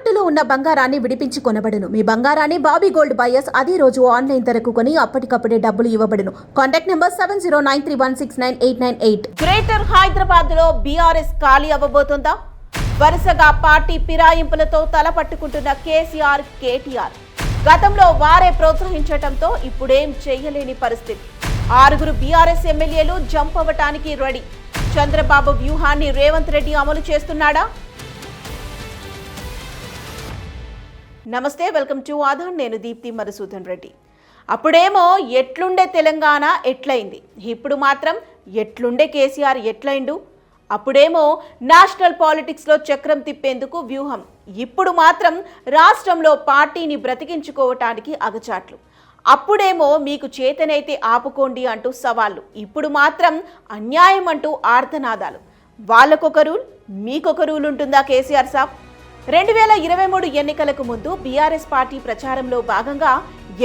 తాకట్టులో ఉన్న బంగారాన్ని విడిపించి కొనబడును. మీ బంగారాన్ని బాబీ గోల్డ్ బయర్స్ అదే రోజు ఆన్లైన్ ధరకు కొని అప్పటికప్పుడే డబ్బులు ఇవ్వబడును. Contact number seven zero nine three one six nine eight nine eight. Greater హైదరాబాద్లో బీఆర్ఎస్ ఖాళీ అవ్వబోతుందా? వరుసగా పార్టీ ఫిరాయింపులతో తలపట్టుకుంటున్న కేసీఆర్ కేటీఆర్. గతంలో వారే ప్రోత్సహించటంతో ఇప్పుడేం చేయలేని పరిస్థితి. ఆరుగురు బీఆర్ఎస్ ఎమ్మెల్యేలు జంప్ అవ్వటానికి రెడీ. చంద్రబాబు వ్యూహాన్ని రేవంత్ రెడ్డి అమలు చేస్తున్నాడా? నమస్తే వెల్కమ్ టు ఆధార్. నేను దీప్తి మధుసూదన్ రెడ్డి. అప్పుడేమో ఎట్లుండే తెలంగాణ ఎట్లయింది? ఇప్పుడు మాత్రం ఎట్లుండే కేసీఆర్ ఎట్లయిండు? అప్పుడేమో నేషనల్ పాలిటిక్స్లో చక్రం తిప్పేందుకు వ్యూహం. ఇప్పుడు మాత్రం రాష్ట్రంలో పార్టీని బ్రతికించుకోవటానికి అగచాట్లు. అప్పుడేమో మీకు చేతనైతే ఆపుకోండి అంటూ సవాళ్ళు. ఇప్పుడు మాత్రం అన్యాయం అంటూ ఆర్తనాదాలు వాళ్ళకొక రూల్ మీకొక రూల్ ఉంటుందా కేసీఆర్ సాబ్? రెండు వేల ఇరవై మూడు ఎన్నికలకు ముందు బీఆర్ఎస్ పార్టీ ప్రచారంలో భాగంగా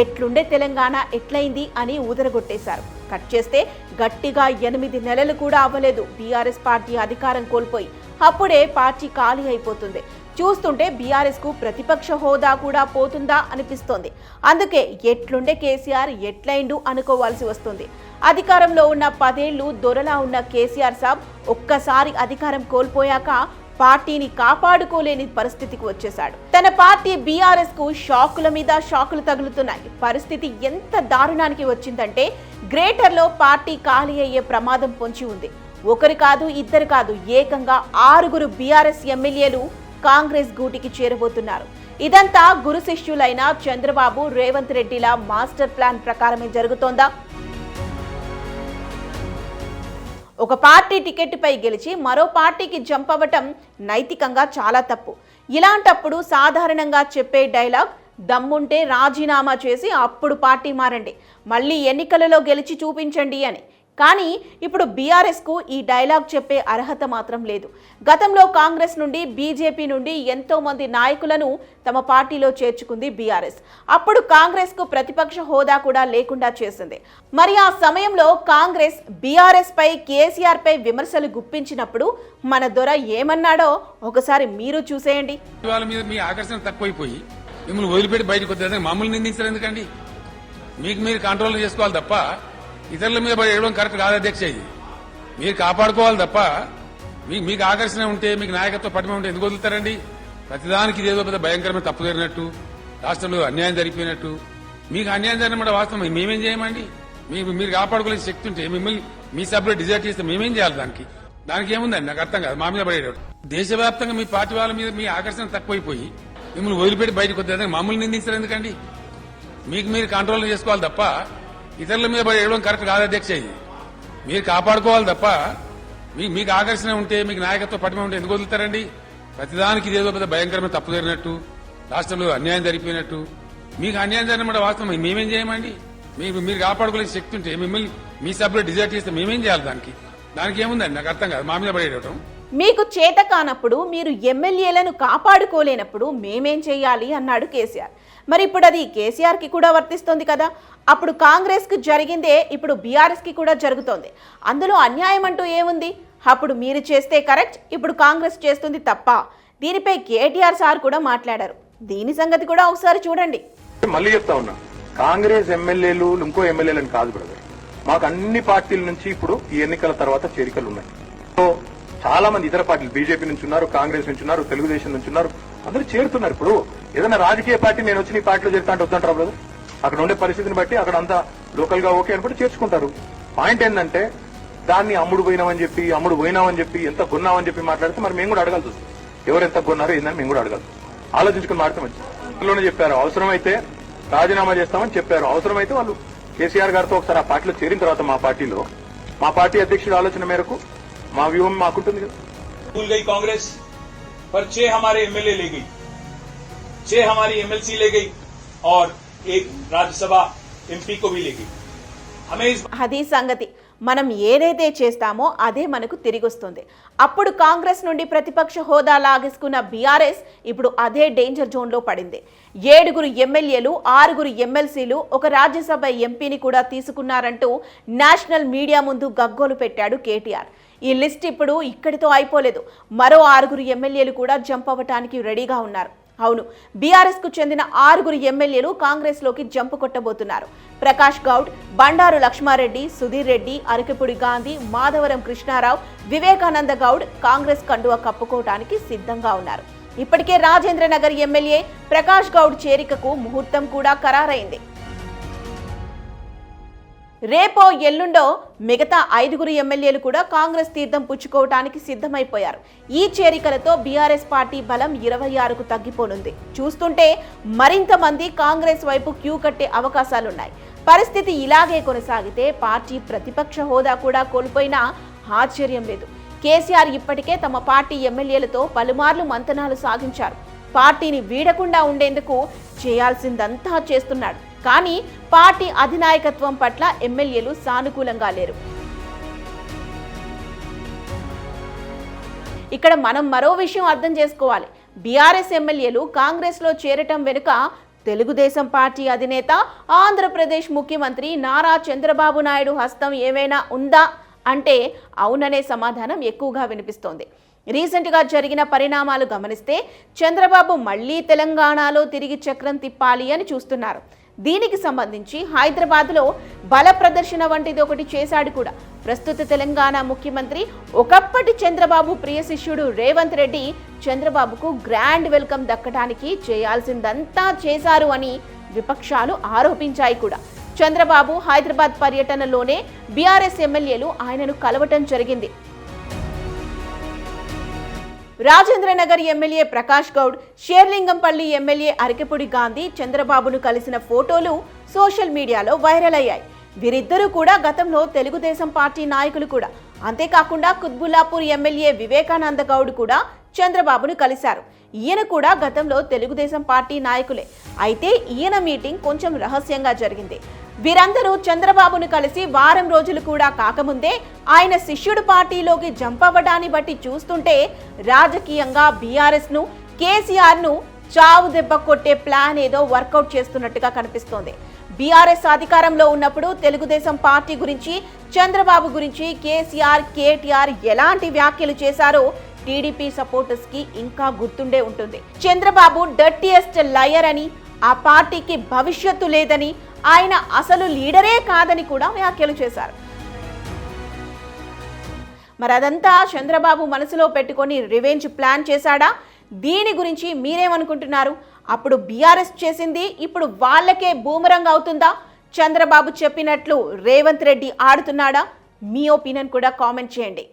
ఎట్లుండే తెలంగాణ ఎట్లయింది అని ఊదరగొట్టేశారు. కట్ చేస్తే గట్టిగా ఎనిమిది నెలలు కూడా అవ్వలేదు. బీఆర్ఎస్ పార్టీ అధికారం కోల్పోయి అప్పుడే పార్టీ ఖాళీ అయిపోతుంది. చూస్తుంటే బీఆర్ఎస్కు ప్రతిపక్ష హోదా కూడా పోతుందా అనిపిస్తోంది. అందుకే ఎట్లుండే కేసీఆర్ ఎట్లయిండు అనుకోవాల్సి వస్తుంది. అధికారంలో ఉన్న పదేళ్ళు దొరలా ఉన్న కేసీఆర్ సాబ్ ఒక్కసారి అధికారం కోల్పోయాక పార్టీని కాపాడుకోలేని పరిస్థితికి వచ్చేశాడు. తన పార్టీ బీఆర్ఎస్కు షాకుల మీద షాకులు తగులుతున్నాయి. పరిస్థితి ఎంత దారుణానికి వచ్చిందంటే గ్రేటర్లో పార్టీ ఖాళీ అయ్యే ప్రమాదం పొంచి ఉంది. ఒకరు కాదు ఇద్దరు కాదు ఏకంగా ఆరుగురు బీఆర్ఎస్ ఎమ్మెల్యేలు కాంగ్రెస్ గూటికి చేరబోతున్నారు. ఇదంతా గురు శిష్యులైన చంద్రబాబు రేవంత్ రెడ్డిల మాస్టర్ ప్లాన్ ప్రకారమే జరుగుతోందా? ఒక పార్టీ టికెట్పై గెలిచి మరో పార్టీకి జంప్ అవ్వటం నైతికంగా చాలా తప్పు. ఇలాంటప్పుడు సాధారణంగా చెప్పే డైలాగ్ దమ్ముంటే రాజీనామా చేసి అప్పుడు పార్టీ మారండి. మళ్ళీ ఎన్నికలలో గెలిచి చూపించండి అని. కానీ ఇప్పుడు బీఆర్ఎస్కు ఈ డైలాగ్ చెప్పే అర్హత మాత్రం లేదు. గతంలో కాంగ్రెస్ నుండి బీజేపీ నుండి ఎంతోమంది నాయకులను తమ పార్టీలో చేర్చుకుంది బీఆర్ఎస్. అప్పుడు కాంగ్రెస్కు ప్రతిపక్ష హోదా కూడా లేకుండా చేసింది. మరి ఆ సమయంలో కాంగ్రెస్ బీఆర్ఎస్పై కేసీఆర్పై కేసీఆర్ పై విమర్శలు గుప్పించినప్పుడు మన దొర ఏమన్నాడో ఒకసారి మీరు చూసేయండి. మీ ఆకర్షణ తక్కువైపోయి మిమ్మల్ని వదిలిపెట్టి బయటకు మమ్మల్ని నిందించరు ఎందుకండి? మీకు మీరు కంట్రోల్ చేసుకోవాలి తప్ప ఇతరుల మీద పడేయడం కరెక్ట్ కాదు అధ్యక్ష ఇది. మీరు కాపాడుకోవాలి తప్ప మీకు మీకు ఆకర్షణ ఉంటే మీకు నాయకత్వ పటిమ ఉంటే ఎందుకు వదులుతారండి? ప్రతిదానికి ఇదేదో పెద్ద భయంకరమైన తప్పు జరిగినట్టు రాష్ట్రంలో అన్యాయం జరిగిపోయినట్టు. మీకు అన్యాయం జరిగిన వాస్తవం మేమేం చేయమండి? మీకు మీరు కాపాడుకోలేని శక్తి ఉంటే మిమ్మల్ని మీ సభ్యులు డిజైడ్ చేస్తే మేమేం చేయాలి దానికి? దానికి ఏముందండి? నాకు అర్థం కాదు మా మీద పడేటప్పుడు దేశవ్యాప్తంగా మీ పార్టీ వాళ్ళ మీద మీ ఆకర్షణ తక్కువైపోయి మిమ్మల్ని వదిలిపెట్టి బయటకు వద్దాం మమ్మల్ని నిందించరు ఎందుకండి? మీకు మీరు కంట్రోల్ చేసుకోవాలి తప్ప ఇతరుల మీద పడేయడం కరెక్ట్ కాదు అధ్యక్ష. ఇది మీరు కాపాడుకోవాలి తప్ప మీకు మీకు ఆకర్షణ ఉంటే మీకు నాయకత్వ పటిమ ఉంటే ఎందుకు వదులుతారండి? ప్రతిదానికి ఇదేదో పెద్ద భయంకరమైన తప్పు జరిగినట్టు రాష్ట్రంలో అన్యాయం జరిగిపోయినట్టు. మీకు అన్యాయం జరిగిన వాస్తవం మేమేం చేయమండి? మీకు మీరు కాపాడుకోలేని శక్తి ఉంటే మిమ్మల్ని మీ సభ్యులు డిజైర్ చేస్తే మేమేం చేయాలి దానికి? దానికి ఏముందండి? నాకు అర్థం కాదు మా మీద పడేయడం మీకు చేత కానప్పుడు మీరు ఎమ్మెల్యేలను కాపాడుకోలేనప్పుడు మేమేం చేయాలి అన్నాడు కేసీఆర్. మరి ఇప్పుడు అది కేసీఆర్కి కూడా వర్తిస్తుంది కదా. అప్పుడు కాంగ్రెస్కి జరిగిందే ఇప్పుడు బీఆర్ఎస్కి కూడా జరుగుతోంది. అందులో అన్యాయం అంటూ ఏముంది? అప్పుడు మీరు చేస్తే కరెక్ట్ ఇప్పుడు కాంగ్రెస్ చేస్తుంది తప్ప. దీనిపై కేటీఆర్ సార్ కూడా మాట్లాడారు. దీని సంగతి కూడా ఒకసారి చూడండి. మళ్ళీ చెప్తా ఉన్నా. కాంగ్రెస్ ఎమ్మెల్యేలు ఇంకో ఎమ్మెల్యేలను కాదు బ్రదర్. మాకు అన్ని పార్టీల నుంచి ఇప్పుడు ఈ ఎన్నికల తర్వాత చేరికలు ఉన్నాయి. సో చాలా మంది ఇతర పార్టీలు బీజేపీ నుంచి ఉన్నారు కాంగ్రెస్ నుంచి ఉన్నారు తెలుగుదేశం నుంచి ఉన్నారు. అందరూ చేరుతున్నారు ఇప్పుడు. ఏదైనా రాజకీయ పార్టీ నేను వచ్చి నీ పార్టీలో చేరుతా అంటే బ్రదర్? అక్కడ ఉండే పరిస్థితిని బట్టి అక్కడ అంతా లోకల్గా ఓకే అనుకుంటే చేర్చుకుంటారు. పాయింట్ ఏంటంటే దాన్ని అమ్ముడు పోయినామని చెప్పి అమ్ముడు పోయినామని చెప్పి ఎంత కొన్నామని చెప్పి మాట్లాడితే మరి మేము కూడా అడగాల్సి వస్తుంది. ఎవరు ఎంత కొన్నారో ఏందని మేము కూడా అడగాల్సి ఆలోచించుకుని మాట్లాడితే మంచిది. చెప్పారు అవసరమైతే రాజీనామా చేస్తామని చెప్పారు. అవసరమైతే వాళ్ళు కేసీఆర్ గారితో ఒకసారి ఆ పార్టీలో చేరిన తర్వాత మా పార్టీలో మా పార్టీ అధ్యక్షుడు ఆలోచన మేరకు మా వ్యూహం మాకుంటుంది కదా भूल गई कांग्रेस पर छह हमारे एमएलए ले गई छह हमारी एमएलसी ले गई और एक राज्यसभा एमपी को भी ले गई हमें इस అది సంగతి మనం ఏదైతే చేస్తామో అదే మనకు తిరిగి వస్తుంది అప్పుడు కాంగ్రెస్ నుండి ప్రతిపక్ష హోదా లాగేసుకున్న బీఆర్ఎస్ ఇప్పుడు అదే డేంజర్ జోన్లో పడింది ఏడుగురు ఎమ్మెల్యేలు ఆరుగురు ఎమ్మెల్సీలు ఒక రాజ్యసభ ఎంపీని కూడా తీసుకున్నారంటూ నేషనల్ మీడియా ముందు గగ్గోలు పెట్టాడు కేటీఆర్ ఈ లిస్ట్ ఇప్పుడు ఇక్కడితో అయిపోలేదు. మరో ఆరుగురు ఎమ్మెల్యేలు కూడా జంప్ అవ్వటానికి రెడీగా ఉన్నారు. అవును బీఆర్ఎస్కు చెందిన ఆరుగురు ఎమ్మెల్యేలు కాంగ్రెస్లోకి జంపు కొట్టబోతున్నారు. ప్రకాష్ గౌడ్ బండారు లక్ష్మారెడ్డి సుధీర్ రెడ్డి అరకిపుడి గాంధీ మాధవరం కృష్ణారావు వివేకానంద గౌడ్ కాంగ్రెస్ కండువ కప్పుకోవటానికి సిద్ధంగా ఉన్నారు. ఇప్పటికే రాజేంద్రనగర్ ఎమ్మెల్యే ప్రకాష్ గౌడ్ చేరికకు ముహూర్తం కూడా ఖరారైంది. రేపో ఎల్లుండో మిగతా ఐదుగురు ఎమ్మెల్యేలు కూడా కాంగ్రెస్ తీర్థం పుచ్చుకోవటానికి సిద్ధమైపోయారు. ఈ చేరికలతో బీఆర్ఎస్ పార్టీ బలం ఇరవై ఆరుకు తగ్గిపోనుంది. చూస్తుంటే మరింత మంది కాంగ్రెస్ వైపు క్యూ కట్టే అవకాశాలున్నాయి. పరిస్థితి ఇలాగే కొనసాగితే పార్టీ ప్రతిపక్ష హోదా కూడా కోల్పోయినా ఆశ్చర్యం లేదు. కేసీఆర్ ఇప్పటికే తమ పార్టీ ఎమ్మెల్యేలతో పలుమార్లు మంతనాలు సాగించారు. పార్టీని వీడకుండా ఉండేందుకు చేయాల్సిందంతా చేస్తున్నాడు. కానీ పార్టీ అధినాయకత్వం పట్ల ఎమ్మెల్యేలు సానుకూలంగా లేరు. ఇక్కడ మనం మరో విషయం అర్థం చేసుకోవాలి. బీఆర్ఎస్ ఎమ్మెల్యేలు కాంగ్రెస్లో చేరటం వెనుక తెలుగుదేశం పార్టీ అధినేత ఆంధ్రప్రదేశ్ ముఖ్యమంత్రి నారా చంద్రబాబు నాయుడు హస్తం ఏమైనా ఉందా అంటే అవుననే సమాధానం ఎక్కువగా వినిపిస్తోంది. రీసెంట్గా జరిగిన పరిణామాలు గమనిస్తే చంద్రబాబు మళ్ళీ తెలంగాణలో తిరిగి చక్రం తిప్పాలి అని చూస్తున్నారు. దీనికి సంబంధించి హైదరాబాద్లో బల ప్రదర్శన వంటిది ఒకటి చేశాడు కూడా. ప్రస్తుత తెలంగాణ ముఖ్యమంత్రి ఒకప్పటి చంద్రబాబు ప్రియ శిష్యుడు రేవంత్ రెడ్డి చంద్రబాబుకు గ్రాండ్ వెల్కమ్ దక్కడానికి చేయాల్సిందంతా చేశారు అని విపక్షాలు ఆరోపించాయి కూడా. చంద్రబాబు హైదరాబాద్ పర్యటనలోనే బీఆర్ఎస్ ఎమ్మెల్యేలు ఆయనను కలవటం జరిగింది. రాజేంద్రనగర్ ఎమ్మెల్యే ప్రకాష్ గౌడ్ షేర్లింగంపల్లి ఎమ్మెల్యే అరకెపుడి గాంధీ చంద్రబాబును కలిసిన ఫోటోలు సోషల్ మీడియాలో వైరల్ అయ్యాయి. వీరిద్దరూ కూడా గతంలో తెలుగుదేశం పార్టీ నాయకులు కూడా. అంతేకాకుండా కుత్బుల్లాపూర్ ఎమ్మెల్యే వివేకానంద గౌడ్ కూడా చంద్రబాబును కలిశారు. ఈయన కూడా గతంలో తెలుగుదేశం పార్టీ నాయకులే. అయితే ఈయన మీటింగ్ కొంచెం రహస్యంగా జరిగింది. వీరందరూ చంద్రబాబును కలిసి వారం రోజులు కూడా కాకముందే ఆయన శిష్యుడు పార్టీలోకి జంప్ అవ్వడాన్ని బట్టి చూస్తుంటే రాజకీయంగా బీఆర్ఎస్ను కేసీఆర్ను చావు దెబ్బ కొట్టే ప్లాన్ ఏదో వర్కౌట్ చేస్తున్నట్టుగా కనిపిస్తోంది. బీఆర్ఎస్ అధికారంలో ఉన్నప్పుడు తెలుగుదేశం పార్టీ గురించి చంద్రబాబు గురించి కేసీఆర్ కేటీఆర్ ఎలాంటి వ్యాఖ్యలు చేశారో టీడీపీ సపోర్టర్స్కి ఇంకా గుర్తుండే ఉంటుంది. చంద్రబాబు డర్టియెస్ట్ లయర్ అని ఆ పార్టీకి భవిష్యత్తు లేదని ఆయన అసలు లీడరే కాదని కూడా వ్యాఖ్యలు చేశారు. మరి అదంతా చంద్రబాబు మనసులో పెట్టుకొని రివెంజ్ ప్లాన్ చేశాడా? దీని గురించి మీరేమనుకుంటున్నారు? అప్పుడు బీఆర్ఎస్ చేసింది ఇప్పుడు వాళ్ళకే బూమరంగ్ అవుతుందా? చంద్రబాబు చెప్పినట్లు రేవంత్ రెడ్డి ఆడుతున్నాడా? మీ ఒపీనియన్ కూడా కామెంట్ చేయండి.